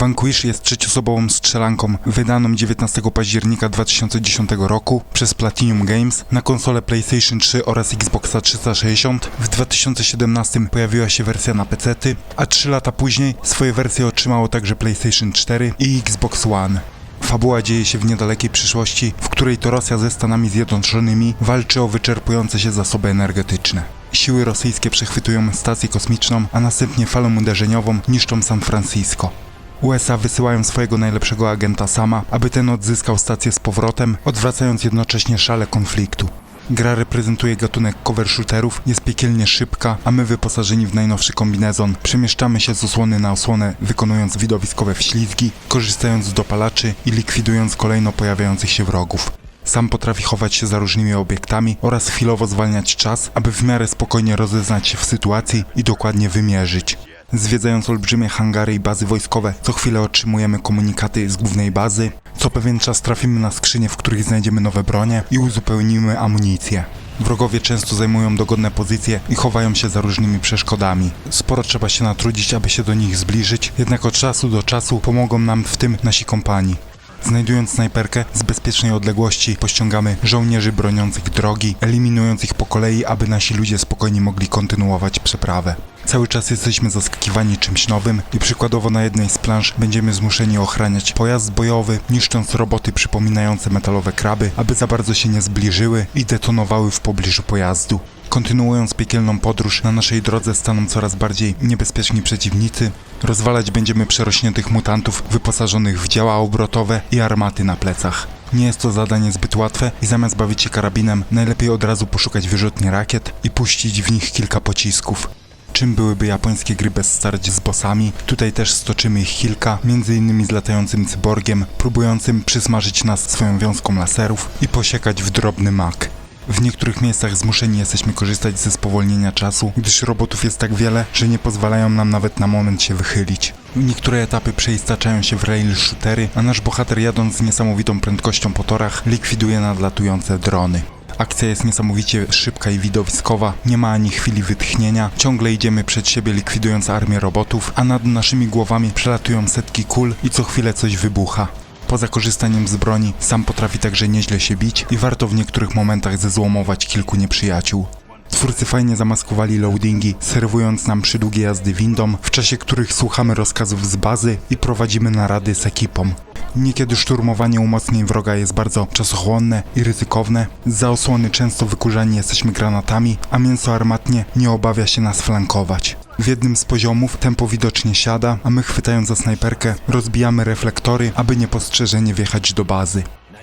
Vanquish jest trzeciosobową strzelanką wydaną 19 października 2010 roku przez Platinum Games na konsolę PlayStation 3 oraz Xboxa 360. W 2017 pojawiła się wersja na PC, a 3 lata później swoje wersje otrzymało także PlayStation 4 i Xbox One. Fabuła dzieje się w niedalekiej przyszłości, w której to Rosja ze Stanami Zjednoczonymi walczy o wyczerpujące się zasoby energetyczne. Siły rosyjskie przechwytują stację kosmiczną, a następnie falą uderzeniową niszczą San Francisco. USA wysyłają swojego najlepszego agenta Sama, aby ten odzyskał stację z powrotem, odwracając jednocześnie szale konfliktu. Gra reprezentuje gatunek cover shooterów, jest piekielnie szybka, a my wyposażeni w najnowszy kombinezon przemieszczamy się z osłony na osłonę, wykonując widowiskowe wślizgi, korzystając z dopalaczy i likwidując kolejno pojawiających się wrogów. Sam potrafi chować się za różnymi obiektami oraz chwilowo zwalniać czas, aby w miarę spokojnie rozeznać się w sytuacji i dokładnie wymierzyć. Zwiedzając olbrzymie hangary i bazy wojskowe, co chwilę otrzymujemy komunikaty z głównej bazy. Co pewien czas trafimy na skrzynie, w których znajdziemy nowe bronie i uzupełnimy amunicję. Wrogowie często zajmują dogodne pozycje i chowają się za różnymi przeszkodami. Sporo trzeba się natrudzić, aby się do nich zbliżyć, jednak od czasu do czasu pomogą nam w tym nasi kompanii. Znajdując snajperkę, z bezpiecznej odległości pościągamy żołnierzy broniących drogi, eliminując ich po kolei, aby nasi ludzie spokojnie mogli kontynuować przeprawę. Cały czas jesteśmy zaskakiwani czymś nowym i przykładowo na jednej z planż będziemy zmuszeni ochraniać pojazd bojowy, niszcząc roboty przypominające metalowe kraby, aby za bardzo się nie zbliżyły i detonowały w pobliżu pojazdu. Kontynuując piekielną podróż, na naszej drodze staną coraz bardziej niebezpieczni przeciwnicy. Rozwalać będziemy przerośniętych mutantów wyposażonych w działa obrotowe i armaty na plecach. Nie jest to zadanie zbyt łatwe i zamiast bawić się karabinem, najlepiej od razu poszukać wyrzutni rakiet i puścić w nich kilka pocisków. Czym byłyby japońskie gry bez starć z bossami? Tutaj też stoczymy ich kilka, innymi z latającym cyborgiem, próbującym przysmażyć nas swoją wiązką laserów i posiekać w drobny mak. W niektórych miejscach zmuszeni jesteśmy korzystać ze spowolnienia czasu, gdyż robotów jest tak wiele, że nie pozwalają nam nawet na moment się wychylić. Niektóre etapy przeistaczają się w rail shootery, a nasz bohater jadąc z niesamowitą prędkością po torach likwiduje nadlatujące drony. Akcja jest niesamowicie szybka i widowiskowa, nie ma ani chwili wytchnienia, ciągle idziemy przed siebie likwidując armię robotów, a nad naszymi głowami przelatują setki kul i co chwilę coś wybucha. Poza korzystaniem z broni, sam potrafi także nieźle się bić i warto w niektórych momentach zezłomować kilku nieprzyjaciół. Twórcy fajnie zamaskowali loadingi, serwując nam przydługie jazdy windą, w czasie których słuchamy rozkazów z bazy i prowadzimy narady z ekipą. Niekiedy szturmowanie umocnień wroga jest bardzo czasochłonne i ryzykowne. Za osłony często wykurzani jesteśmy granatami, a mięso armatnie nie obawia się nas flankować. W jednym z poziomów tempo widocznie siada, a my chwytając za snajperkę rozbijamy reflektory, aby niepostrzeżenie wjechać do bazy.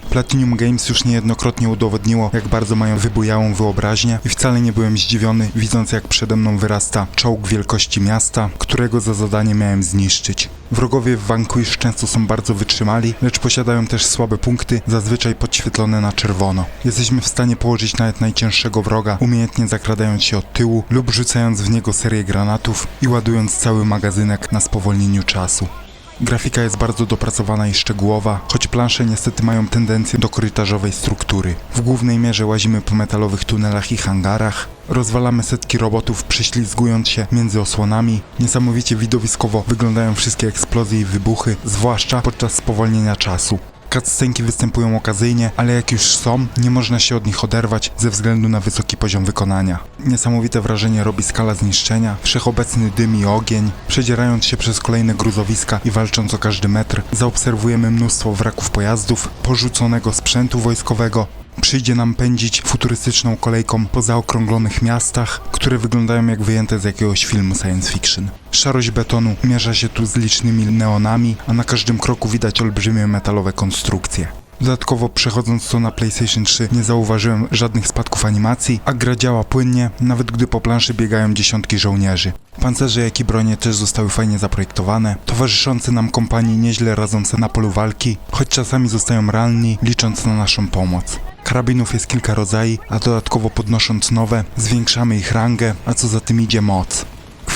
Platinum Games już niejednokrotnie udowodniło, jak bardzo mają wybujałą wyobraźnię i wcale nie byłem zdziwiony, widząc jak przede mną wyrasta czołg wielkości miasta, którego za zadanie miałem zniszczyć. Wrogowie w Vanquish często są bardzo wytrzymali, lecz posiadają też słabe punkty, zazwyczaj podświetlone na czerwono. Jesteśmy w stanie położyć nawet najcięższego wroga, umiejętnie zakradając się od tyłu lub rzucając w niego serię granatów i ładując cały magazynek na spowolnieniu czasu. Grafika jest bardzo dopracowana i szczegółowa, choć plansze niestety mają tendencję do korytarzowej struktury. W głównej mierze łazimy po metalowych tunelach i hangarach, rozwalamy setki robotów prześlizgując się między osłonami. Niesamowicie widowiskowo wyglądają wszystkie eksplozje i wybuchy, zwłaszcza podczas spowolnienia czasu. Cutscenki występują okazyjnie, ale jak już są, nie można się od nich oderwać ze względu na wysoki poziom wykonania. Niesamowite wrażenie robi skala zniszczenia, wszechobecny dym i ogień. Przedzierając się przez kolejne gruzowiska i walcząc o każdy metr, zaobserwujemy mnóstwo wraków pojazdów, porzuconego sprzętu wojskowego, Przyjdzie nam pędzić futurystyczną kolejką po zaokrąglonych miastach, które wyglądają jak wyjęte z jakiegoś filmu science fiction. Szarość betonu mierza się tu z licznymi neonami, a na każdym kroku widać olbrzymie metalowe konstrukcje. Dodatkowo przechodząc to na PlayStation 3 nie zauważyłem żadnych spadków animacji, a gra działa płynnie, nawet gdy po planszy biegają dziesiątki żołnierzy. Pancerze jak i bronie też zostały fajnie zaprojektowane, towarzyszący nam kompanii nieźle radzą sobie na polu walki, choć czasami zostają ranni, licząc na naszą pomoc. Karabinów jest kilka rodzajów, a dodatkowo podnosząc nowe, zwiększamy ich rangę, a co za tym idzie moc.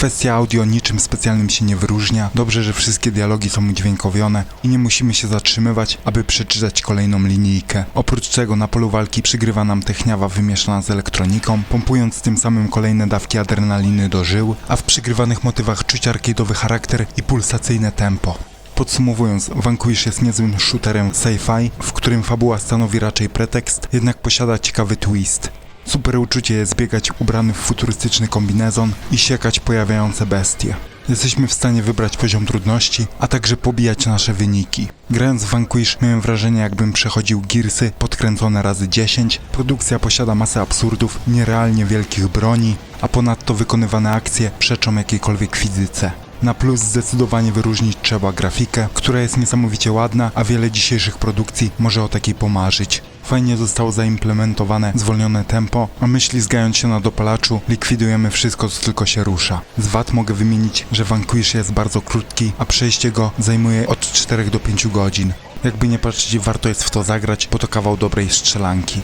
Kwestia audio niczym specjalnym się nie wyróżnia. Dobrze, że wszystkie dialogi są udźwiękowione i nie musimy się zatrzymywać, aby przeczytać kolejną linijkę. Oprócz czego na polu walki przygrywa nam techniawa wymieszana z elektroniką, pompując tym samym kolejne dawki adrenaliny do żył, a w przygrywanych motywach czuć arcade'owy charakter i pulsacyjne tempo. Podsumowując, Vanquish jest niezłym shooterem sci-fi, w którym fabuła stanowi raczej pretekst, jednak posiada ciekawy twist. Super uczucie jest biegać ubrany w futurystyczny kombinezon i siekać pojawiające bestie. Jesteśmy w stanie wybrać poziom trudności, a także pobijać nasze wyniki. Grając w Vanquish miałem wrażenie jakbym przechodził Gearsy podkręcone razy 10. Produkcja posiada masę absurdów, nierealnie wielkich broni, a ponadto wykonywane akcje przeczą jakiejkolwiek fizyce. Na plus zdecydowanie wyróżnić trzeba grafikę, która jest niesamowicie ładna, a wiele dzisiejszych produkcji może o takiej pomarzyć. Fajnie zostało zaimplementowane zwolnione tempo, a myśli zgając się na dopalaczu, likwidujemy wszystko co tylko się rusza. Z wad mogę wymienić, że Vanquish jest bardzo krótki, a przejście go zajmuje od 4 do 5 godzin. Jakby nie patrzeć, warto jest w to zagrać, bo to kawał dobrej strzelanki.